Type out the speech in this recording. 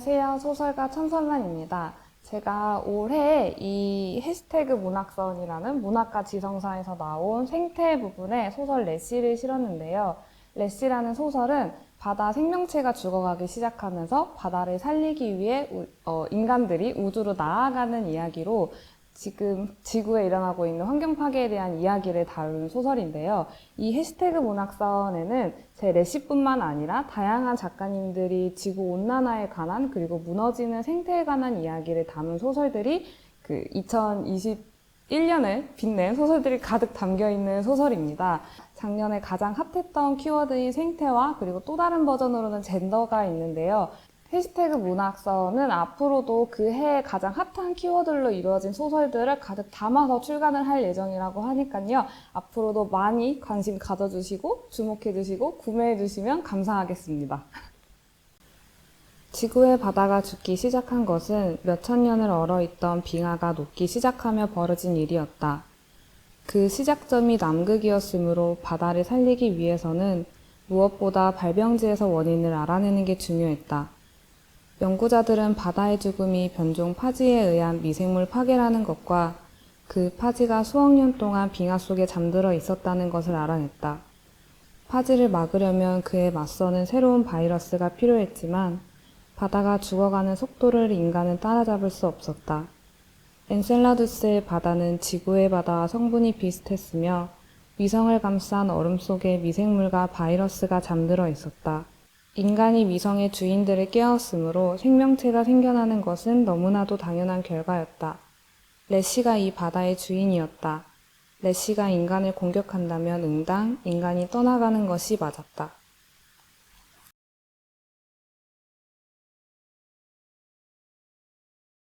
소설가 천선란입니다. 제가 올해 이 해시태그 문학선이라는 문학과 지성사에서 나온 생태 부분에 소설 레시를 실었는데요. 레시라는 소설은 바다 생명체가 죽어가기 시작하면서 바다를 살리기 위해 우- 어, 인간들이 우주로 나아가는 이야기로 지금 지구에 일어나고 있는 환경 파괴에 대한 이야기를 다룬 소설인데요. 이 해시태그 문학선에는 제 레시뿐만 아니라 다양한 작가님들이 지구 온난화에 관한 그리고 무너지는 생태에 관한 이야기를 담은 소설들이 그 2021년을 빛낸 소설들이 가득 담겨 있는 소설입니다. 작년에 가장 핫했던 키워드인 생태와 그리고 또 다른 버전으로는 젠더가 있는데요. 해시태그 문학서는 앞으로도 그 해에 가장 핫한 키워드로 이루어진 소설들을 가득 담아서 출간을 할 예정이라고 하니까요. 앞으로도 많이 관심 가져주시고 주목해주시고 구매해주시면 감사하겠습니다. 지구의 바다가 죽기 시작한 것은 몇천 년을 얼어있던 빙하가 녹기 시작하며 벌어진 일이었다. 그 시작점이 남극이었으므로 바다를 살리기 위해서는 무엇보다 발병지에서 원인을 알아내는 게 중요했다. 연구자들은 바다의 죽음이 변종 파지에 의한 미생물 파괴라는 것과 그 파지가 수억 년 동안 빙하 속에 잠들어 있었다는 것을 알아냈다. 파지를 막으려면 그에 맞서는 새로운 바이러스가 필요했지만 바다가 죽어가는 속도를 인간은 따라잡을 수 없었다. 엔셀라두스의 바다는 지구의 바다와 성분이 비슷했으며 위성을 감싼 얼음 속에 미생물과 바이러스가 잠들어 있었다. 인간이 위성의 주인들을 깨웠으므로 생명체가 생겨나는 것은 너무나도 당연한 결과였다. 레시가 이 바다의 주인이었다. 레시가 인간을 공격한다면 응당 인간이 떠나가는 것이 맞았다.